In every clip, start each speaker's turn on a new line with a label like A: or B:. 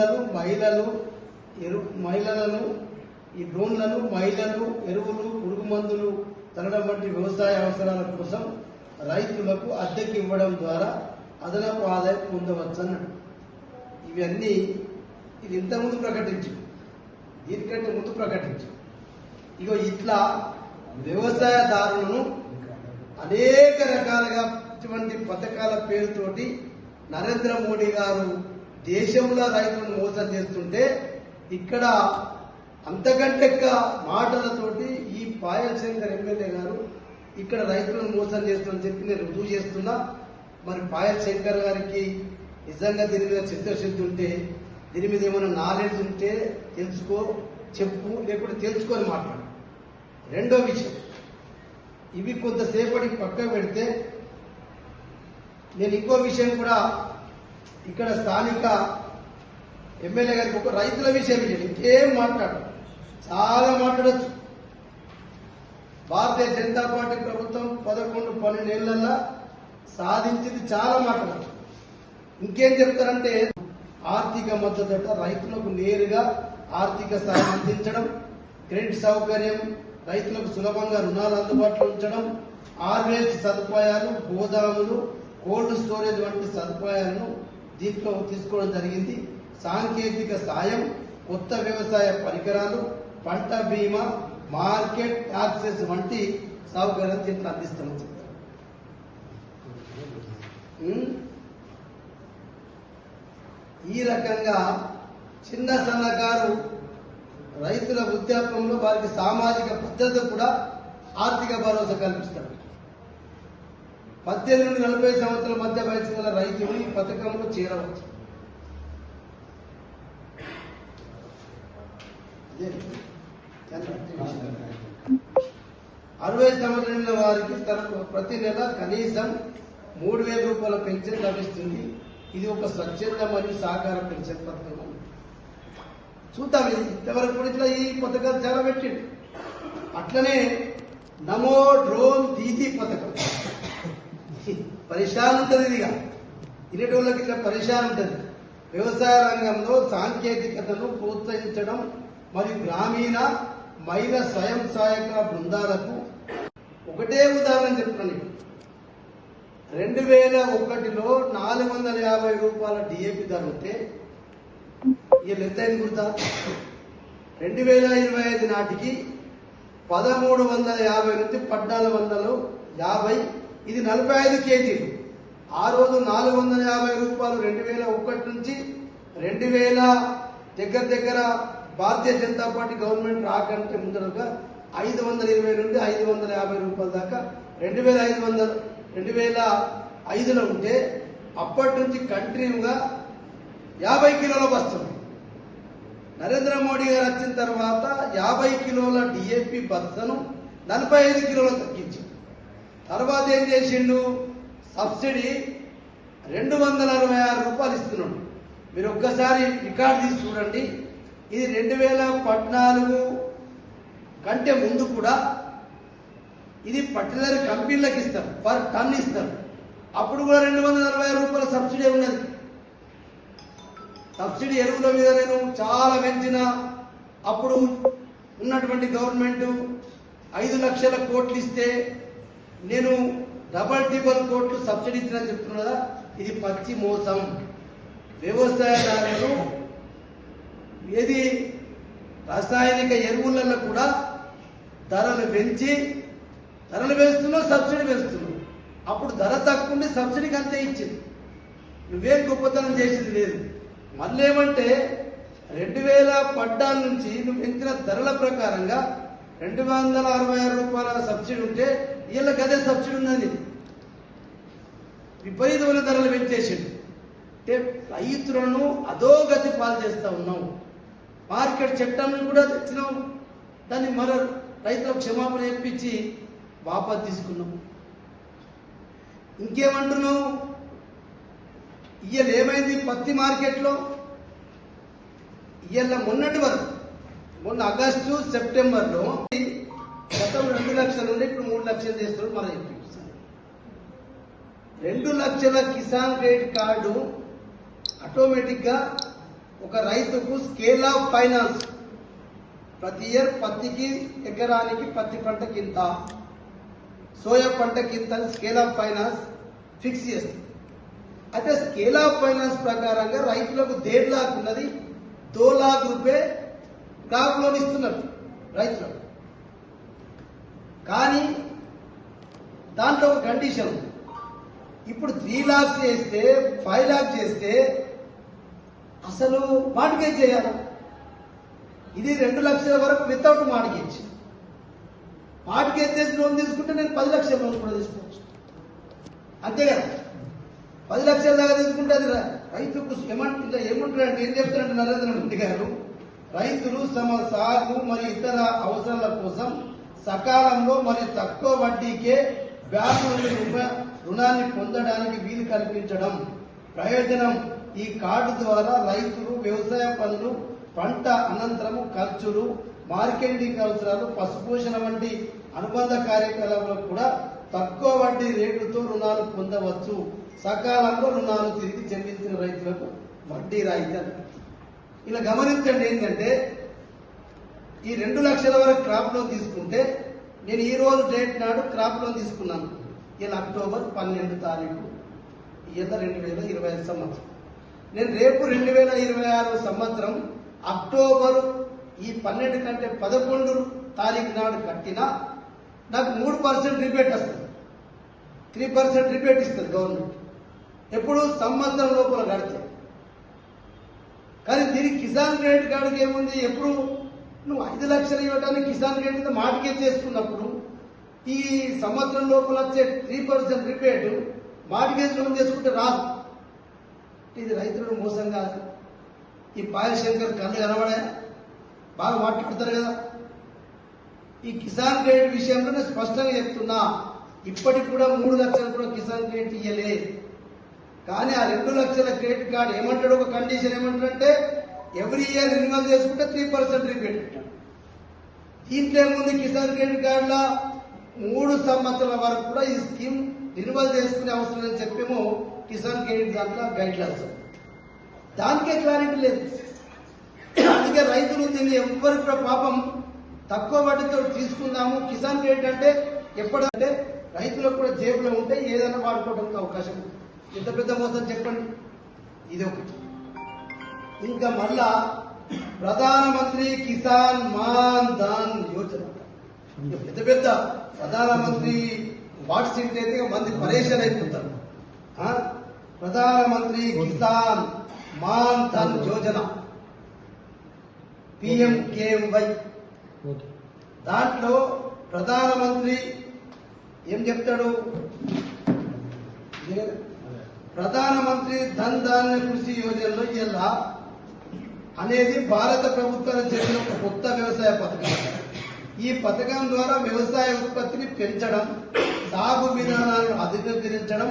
A: డ్రోన్లను మహిళలు ఎరు మహిళలను ఈ డ్రోన్లను మహిళలు ఎరువులు పురుగు మందులు తరడం వంటి వ్యవసాయ అవసరాల కోసం రైతులకు అద్దెకి ఇవ్వడం ద్వారా అదనపు ఆదాయం పొందవచ్చు అన్నాడు ఇవన్నీ ఇది ఇంతకుముందు ప్రకటించు దీనికంటే ముందు ప్రకటించు ఇగో ఇట్లా వ్యవసాయదారులను అనేక రకాలుగా ఇటువంటి పథకాల పేరుతోటి నరేంద్ర మోడీ గారు దేశంలో రైతులను మోసం చేస్తుంటే ఇక్కడ అంతకంటే మాటలతోటి ఈ పాయల్ శంకర్ ఎమ్మెల్యే గారు ఇక్కడ రైతులను మోసం చేస్తుందని చెప్పి నేను రుజువు చేస్తున్నా. మరి పాయల్ శంకర్ గారికి నిజంగా దీని మీద చిత్తశుద్ధి ఉంటే దీని మీద ఏమైనా నాలెడ్జ్ ఉంటే తెలుసుకో చెప్పు లేకుంటే తెలుసుకొని మాట్లాడు. రెండో విషయం. ఇవి కొంతసేపటికి పక్కన పెడితే నేను ఇంకో విషయం కూడా ఇక్కడ స్థానిక ఎమ్మెల్యే గారికి ఒక రైతుల విషయం ఇంకేం మాట్లాడు చాలా మాట్లాడచ్చు. భారతీయ జనతా పార్టీ ప్రభుత్వం పదకొండు పన్నెండేళ్ళలో సాధించింది చాలా మాట్లాడచ్చు ఇంకేం చెప్తారంటే ఆర్థిక మద్దతు రైతులకు నేరుగా ఆర్థిక సాయం అందించడం క్రెడిట్ సౌకర్యం రైతులకు సులభంగా రుణాలు అందుబాటులో ఉంచడం ఆర్వేస్ట్ సదుపాయాలు గోదాములు కోల్డ్ స్టోరేజ్ వంటి సదుపాయాలను దీంట్లో తీసుకోవడం జరిగింది. సాంకేతిక సాయం కొత్త వ్యవసాయ పరికరాలు పంట బీమా మార్కెట్ యాక్సెస్ వంటి సౌకర్యాలు దీంట్లో అందిస్తామని చెప్తారు. ఈ రకంగా చిన్న సన్నకారు రైతుల వృద్ధాప్యంలో వారికి సామాజిక భద్రత కూడా ఆర్థిక భరోసా కల్పిస్తాడు పద్దెనిమిది నుండి నలభై సంవత్సరాల మధ్య వయసు గల రైతులు ఈ పథకంలో చేరవచ్చు. అరవై సంవత్సరాల వారికి తనకు ప్రతి నెల కనీసం మూడు వేల రూపాయల పెన్షన్ లభిస్తుంది. ఇది ఒక స్వచ్ఛంద మరియు సహకార పెన్షన్ పథకం చూద్దాం ఇది ఇంతవరకు కూడా ఇట్లా ఈ పథకాలు చాలా పెట్టిండు. అట్లనే నమో డ్రోన్ దీదీ పథకం. పరిశాన్ ఉంటుంది ఇది ఇనేటోళ్ళకి ఇట్లా పరిశాన్ ఉంటుంది వ్యవసాయ రంగంలో సాంకేతికతను ప్రోత్సహించడం మరియు గ్రామీణ మహిళ స్వయం సహాయక బృందాలకు ఒకటే ఉదాహరణ చెప్తున్నాను రెండు వేల ఒకటిలో నాలుగు వందల యాభై రూపాయల డిఏపి ధర ఉంటే వీళ్ళు ఎంత గుర్తా? రెండు వేల ఇరవై ఐదు నాటికి పదమూడు వందల యాభై నుంచి పద్నాలుగు వందలు యాభై ఇది నలభై ఐదు కేజీలు. ఆ రోజు నాలుగు వందల యాభై రూపాయలు రెండు వేల ఒకటి నుంచి రెండు వేల దగ్గర దగ్గర భారతీయ జనతా పార్టీ గవర్నమెంట్ రాకంటే ముందరగా ఐదు వందల ఇరవై నుండి ఐదు వందల యాభై రూపాయల దాకా రెండు వేల ఐదు వందలు రెండు వేల ఐదులో ఉంటే అప్పటి నుంచి కంటిన్యూగా యాభై కిలోల వస్తుంది నరేంద్ర మోడీ గారు వచ్చిన తర్వాత యాభై కిలోల డిఏపి బద్దను నలభై ఐదు కిలోలు తగ్గించి తర్వాత ఏం చేసిండు? సబ్సిడీ రెండు వందల అరవై ఆరు రూపాయలు ఇస్తున్నాడు. మీరు ఒక్కసారి రికార్డ్ తీసి చూడండి. ఇది రెండు వేల పద్నాలుగు కంటే ముందు కూడా ఇది పర్టికులర్ కంపెనీలకు ఇస్తారు. పర్ టన్ ఇస్తారు. అప్పుడు కూడా రెండు వందల అరవై రూపాయల సబ్సిడీ ఉన్నది. సబ్సిడీ ఎరువుల మీద నేను చాలా పెంచిన. అప్పుడు ఉన్నటువంటి గవర్నమెంట్ ఐదు లక్షల కోట్లు ఇస్తే నేను డబల్ డిబల్ కోట్లు సబ్సిడీ ఇచ్చిన చెప్తున్నా ఇది పచ్చి మోసం. వ్యవసాయదారులు ఏది రాసాయనిక ఎరువులలో కూడా ధరలు పెంచి ధరలు వేస్తున్నావు సబ్సిడీ వేస్తున్నావు అప్పుడు ధర తక్కువ ఉండి సబ్సిడీకి అంతే ఇచ్చింది. నువ్వేం గొప్పతనం చేసింది లేదు. మళ్ళీ ఏమంటే రెండు వేల పద్నాలుగు నుంచి నువ్వు పెంచిన ధరల ప్రకారంగా రెండు వందల అరవై ఆరు రూపాయల సబ్సిడీ ఉంటే వీళ్ళ గదే సబ్సిడీ ఉన్నది విపరీతమైన ధరలు పెంచేసిండు అంటే రైతులను అధోగతి పాలు చేస్తూ ఉన్నావు మార్కెట్ చట్టాన్ని కూడా తెచ్చినాం. దాన్ని మరో రైతులకు క్షమాపణ చెప్పించి వాపస్ తీసుకున్నాం. ఇంకేమంటున్నావు? ఇవాళ ఏమైంది? పత్తి మార్కెట్లో ఇయ్యల మొన్నటి వరకు మొన్న ఆగస్టు సెప్టెంబర్లో గతం రెండు లక్షల నుండి ఇప్పుడు మూడు లక్షలు చేస్తున్నారు మనం చెప్పి రెండు లక్షల కిసాన్ క్రెడిట్ కార్డు ఆటోమేటిక్గా ఒక రైతుకు స్కేల్ ఆఫ్ ఫైనాన్స్ ప్రతి ఇయర్ పత్తికి ఎకరానికి పత్తి పంట కింద సోయా పంట కింద స్కేల్ ఆఫ్ ఫైనాన్స్ ఫిక్స్ చేస్తుంది. అయితే స్కేల్ ఆఫ్ ఫైనాన్స్ ప్రకారంగా రైతులకు దేడ్ లాక్ ఉన్నది? దో లాక్ రూపే క్రాప్ లోన్ ఇస్తున్నారు రైతులకు కానీ దాంట్లో ఒక కండిషన్ ఉంది. ఇప్పుడు త్రీ లాక్స్ చేస్తే ఫైవ్ లాక్స్ చేస్తే అసలు మార్టిగేజ్ చేయాలి? ఇది రెండు లక్షల వరకు వితౌట్ మార్టిగేజ్. మార్టిగేజ్ చేసి లోన్ తీసుకుంటే నేను పది లక్షల లోన్ కూడా తీసుకోవచ్చు. అంతే కదా? పది లక్షల దాకా తీసుకుంటే అది ర- రైతుకు ఏమంటారు ఏమంటారంటే ఏం చెప్తారంటే నరేంద్ర మోడీ గారు? రైతులు తమ సాగు మరియు ఇతర అవసరాల కోసం సకాలంలో మరియు తక్కువ వడ్డీకే బ్యాంకు నుండి రుణాన్ని పొందడానికి వీలు కల్పించడం. ప్రయోజనం ఈ కార్డు ద్వారా రైతులు వ్యవసాయ పనులు పంట అనంతరము ఖర్చులు మార్కెటింగ్ అవసరాలు పశుపోషణ వంటి అనుబంధ కార్యకలాపాలకు కూడా తక్కువ వడ్డీ రేట్లతో రుణాలు పొందవచ్చు. సకాలంలో రుణాలు తిరిగి చెల్లించిన రైతులకు వడ్డీ రాయితీ ఇలా గమనించండి ఏంటంటే ఈ రెండు లక్షల వరకు క్రాప్ లోన్ తీసుకుంటే నేను ఈ రోజు డేట్ నాడు క్రాప్ లోన్ తీసుకున్నాను. ఇలా అక్టోబర్ పన్నెండు తారీఖు ఇయర్ రెండు వేల ఇరవై ఐదు సంవత్సరం. నేను రేపు రెండు వేల ఇరవై ఆరు సంవత్సరం అక్టోబర్ ఈ పన్నెండు కంటే పదకొండు తారీఖు నాడు కట్టినా నాకు మూడు పర్సెంట్ రిబేట్ వస్తుంది. త్రీ పర్సెంట్ రిబేట్ ఇస్తుంది గవర్నమెంట్ ఎప్పుడు సంవత్సరం లోపల కడితే. కానీ దీనికి కిసాన్ క్రెడిట్ కార్డుకి ఏముంది? ఎప్పుడు? నువ్వు ఐదు లక్షలు ఇవ్వడానికి కిసాన్ క్రెడిట్ మార్కెట్ చేసుకున్నప్పుడు ఈ సంవత్సరం లోపల వచ్చే three percent rebate market loan చేసుకుంటే రాదు. ఇది రైతులను మోసం కాదు. ఈ పాయశంకర్ కళ్ళు కనబడే బాగా మాట్లాడతారు కదా. ఈ కిసాన్ క్రెడిట్ విషయంలో నేను స్పష్టంగా చెప్తున్నా ఇప్పటికి కూడా మూడు లక్షలు కూడా కిసాన్ క్రెడిట్ ఇయ్యలేదు. కానీ ఆ రెండు లక్షల క్రెడిట్ కార్డు ఏమంటాడు? ఒక కండిషన్ ఏమంటాడంటే ఎవ్రీ ఇయర్ రిన్యూవల్ చేసుకుంటే త్రీ పర్సెంట్ రిపీట్ అంటాడు దీంట్లో ఏముంది కిసాన్ క్రెడిట్ కార్డుల మూడు సంవత్సరాల వరకు కూడా ఈ స్కీమ్ రిన్యూవల్ చేసుకునే అవసరం అని చెప్పేమో కిసాన్ క్రెడిట్ దాంట్లో గైడ్ లైన్స్ దానికే క్లారిటీ లేదు. అందుకే రైతులు దీన్ని ఎవ్వరు కూడా పాపం తక్కువ వడ్డీతో తీసుకుందాము. కిసాన్ క్రెడిట్ అంటే ఎప్పుడంటే రైతులకు కూడా జేబులో ఉంటే ఏదైనా వాడుకోవడానికి అవకాశం ఉంది ఎంత పెద్ద మోసం చెప్పండి. ఇది ఒకటి. ఇంకా మళ్ళా ప్రధానమంత్రి కిసాన్ మాన్ ధన్ యోజన. పెద్ద పెద్ద ప్రధానమంత్రి వాట్స్ అయితే మంది పరేషాన్ అయిపోతారు? ప్రధానమంత్రి కిసాన్ మాన్ ధన్ యోజన. పిఎంకేఎంవై దాంట్లో ప్రధానమంత్రి ఏం చెప్తాడు? ప్రధానమంత్రి ధన్ ధాన్య కృషి యోజనలో ఇలా అనేది భారత ప్రభుత్వం చేసిన ఒక కొత్త వ్యవసాయ పథకం. ఈ పథకం ద్వారా వ్యవసాయ ఉత్పత్తిని పెంచడం సాగు విధానాలను అధికరించడం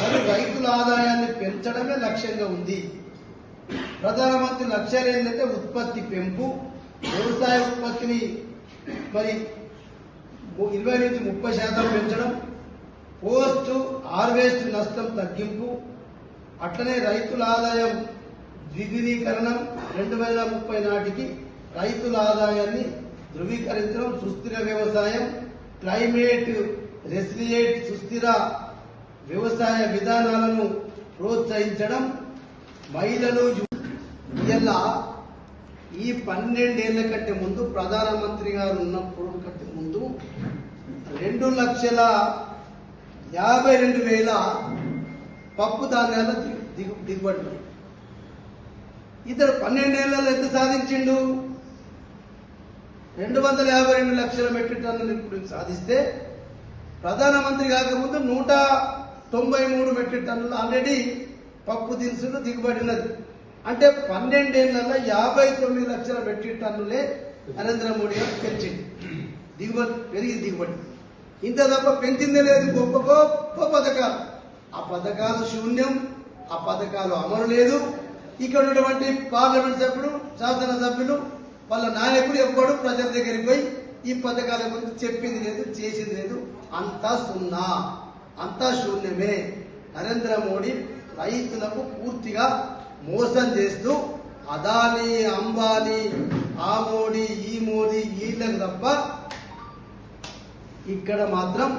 A: మరియు రైతుల ఆదాయాన్ని పెంచడమే లక్ష్యంగా ఉంది. ప్రధానమంత్రి లక్ష్యాలు ఏంటంటే ఉత్పత్తి పెంపు వ్యవసాయ ఉత్పత్తిని మరి ఇరవై నుంచి ముప్పై శాతం పెంచడం పోస్ట్ హార్వెస్ట్ నష్టం తగ్గింపు అట్లనే రైతుల ఆదాయం ద్విగుణీకరణం రెండు వేల ముప్పై నాటికి రైతుల ఆదాయాన్ని ధృవీకరించడం సుస్థిర వ్యవసాయం క్లైమేట్ రెసిలియేట్ సుస్థిర వ్యవసాయ విధానాలను ప్రోత్సహించడం మహిళలు ఇలా ఈ పన్నెండేళ్ళ కంటే ముందు ప్రధానమంత్రి గారు ఉన్నప్పుడు కంటే ముందు రెండు లక్షల యాభై రెండు వేల పప్పు ధాన్యాలు దిగు దిగు- దిగుబడి ఉంది. ఇతడు పన్నెండేళ్ళలో ఎంత సాధించిండు? రెండు వందల యాభై రెండు లక్షల మెట్రిక్ టన్నులు ఇప్పుడు సాధిస్తే ప్రధానమంత్రి కాకముందు నూట తొంభై మూడు మెట్రిక్ టన్నులు ఆల్రెడీ పప్పు దినుసులు దిగుబడినది. అంటే పన్నెండేళ్ళలో యాభై తొమ్మిది లక్షల మెట్రిక్ టన్నులే నరేంద్ర మోడీ గారు పెంచింది దిగుబడి పెరిగి దిగుబడి. ఇంత తప్ప పెంచిందే లేదు. గొప్ప గొప్ప పథకాలు. ఆ పథకాలు శూన్యం ఆ పథకాలు అమలు లేదు. ఇక్కడ ఉన్నటువంటి పార్లమెంట్ సభ్యుడు శాసనసభ్యులు వాళ్ళ నాయకుడు ఎవ్వడు ప్రజల దగ్గరికి పోయి ఈ పథకాల గురించి చెప్పింది లేదు చేసింది లేదు. అంతా సున్నా. అంతా శూన్యమే. నరేంద్ర మోడీ రైతులకు పూర్తిగా మోసం చేస్తూ అదానీ అంబానీ ఆ మోడీ ఈ మోడీ వీళ్ళకి తప్ప ఇక్కడ మాత్రం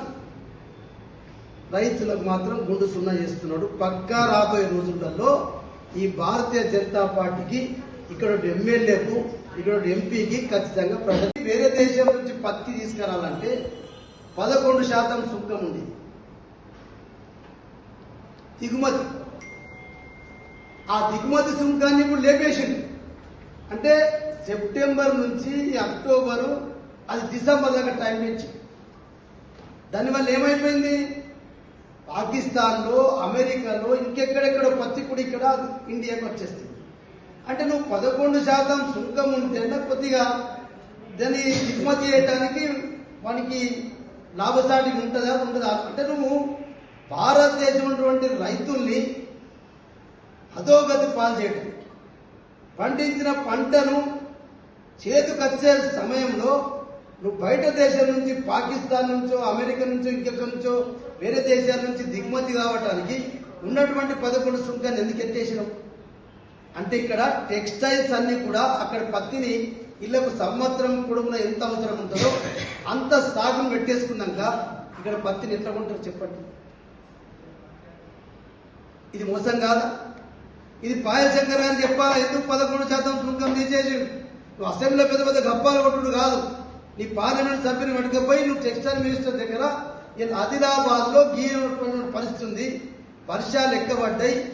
A: రైతులకు మాత్రం గుండు సున్నా చేస్తున్నాడు. పక్కా రాబోయే రోజులలో ఈ భారతీయ జనతా పార్టీకి ఇక్కడ ఎమ్మెల్యేకు ఇక్కడ ఎంపీకి ఖచ్చితంగా ప్రజలు వేరే దేశం నుంచి పత్తి తీసుకురావాలంటే పదకొండు శాతం సుంకం ఉంది. దిగుమతి. ఆ దిగుమతి సుంకాన్ని ఇప్పుడు లేపేసింది. అంటే సెప్టెంబర్ నుంచి అక్టోబరు అది డిసెంబర్ దాకా టైం ఇచ్చి దానివల్ల ఏమైపోయింది? పాకిస్తాన్లో అమెరికాలో ఇంకెక్కడెక్కడో పత్తి కూడా ఇక్కడ ఇండియాకి వచ్చేస్తుంది. అంటే నువ్వు పదకొండు శాతం సుంకం ఉంటేనే కొద్దిగా దాన్ని దిగుమతి చేయడానికి మనకి లాభసాటి ఉంటుందా? ఉండదా? అంటే నువ్వు భారతదేశం రైతుల్ని అధోగతి పాలు చేయడం పండించిన పంటను చేతికొచ్చే సమయంలో నువ్వు బయట దేశం నుంచి పాకిస్తాన్ నుంచో అమెరికా నుంచో ఇంకెక్కడి నుంచో వేరే దేశాల నుంచి దిగుమతి కావటానికి ఉన్నటువంటి పదకొండు సుంకాన్ని ఎందుకు ఎత్తేసినావు? అంటే ఇక్కడ టెక్స్టైల్స్ అన్ని కూడా అక్కడ పత్తిని ఇళ్ళకు సంవత్సరం పొడవునా ఎంత అవసరం ఉంటుందో అంత సాగం పెట్టేసుకున్నాక ఇక్కడ పత్తిని ఎట్లా కొంటారు చెప్పండి? ఇది మోసం కాదా? ఇది పాయల్ గారు చెప్పాలా ఎందుకు పదకొండు శాతం సుంకం తీసేసి నువ్వు అసెంబ్లీలో పెద్ద పెద్ద గప్పాలు కొట్టుడు కాదు. నీ పార్లమెంట్ సభ్యుని వెనుకపోయి నువ్వు టెక్స్టైల్ మినిస్టర్ దగ్గర ఆదిలాబాద్లో గీయనటువంటి పరిస్థితి ఉంది. వర్షాలు ఎక్కబడ్డాయి.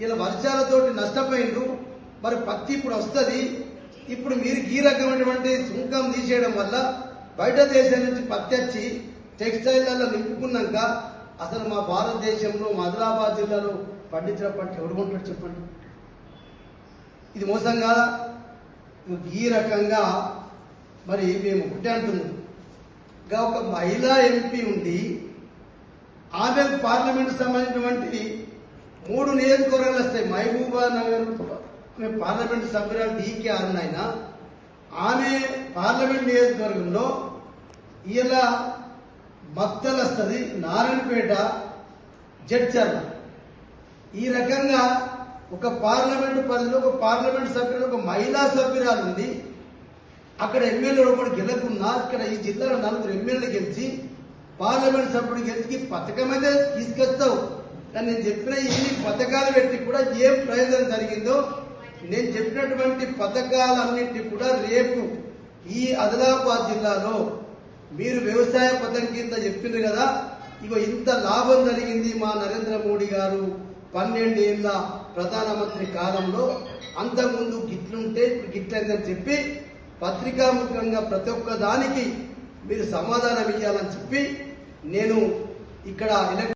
A: ఇలా వర్షాలతోటి నష్టపోయిండ్రు. మరి పత్తి ఇప్పుడు వస్తుంది. ఇప్పుడు మీరు ఈ రకమైనటువంటి సుంకం తీసేయడం వల్ల బయట దేశం నుంచి పత్తి వచ్చి టెక్స్టైల్లలో నింపుకున్నాక అసలు మా భారతదేశంలో ఆదిలాబాద్ జిల్లాలో పండించిన పంట ఎవడు కొంటాడు చెప్పండి? ఇది మోసం కాదా? ఈ రకంగా మరి మేము ఒకటే అంటున్నాం ఇంకా ఒక మహిళా ఎంపీ ఉండి ఆమె పార్లమెంట్ సంబంధించినటువంటి మూడు నియోజకవర్గాలు వస్తాయి. మహబూబా నగర్ ఆమె పార్లమెంట్ సభ్యురాలు డీకే అన్న ఆమె పార్లమెంట్ నియోజకవర్గంలో ఇలా మత్తలు వస్తుంది నారాయణపేట జడ్చర్ల. ఈ రకంగా ఒక పార్లమెంటు పరిధిలో ఒక పార్లమెంట్ సభ్యులు ఒక మహిళా సభ్యురాలు ఉంది. అక్కడ ఎమ్మెల్యే కూడా గెలకున్నా ఇక్కడ ఈ జిల్లాలో నలుగురు ఎమ్మెల్యేలు గెలిచి పార్లమెంట్ సభ్యుడు గెలిచి పథకం అయితే తీసుకొస్తావు. కానీ నేను చెప్పిన ఎన్ని పథకాలు పెట్టి కూడా ఏం ప్రయోజనం జరిగిందో నేను చెప్పినటువంటి పథకాలన్నింటినీ కూడా రేపు ఈ ఆదిలాబాద్ జిల్లాలో మీరు వ్యవసాయ పథకం కింద చెప్పిండ్రు కదా ఇగో ఇంత లాభం జరిగింది మా నరేంద్ర మోడీ గారు పన్నెండేళ్ళ ప్రధానమంత్రి కాలంలో. అంతకుముందు గిట్లుంటే ఇప్పుడు గిట్లయిందని చెప్పి పత్రికాముఖంగా ప్రతి ఒక్క దానికి మీరు సమాధానం ఇవ్వాలని చెప్పి నేను ఇక్కడ ఎలక్ట్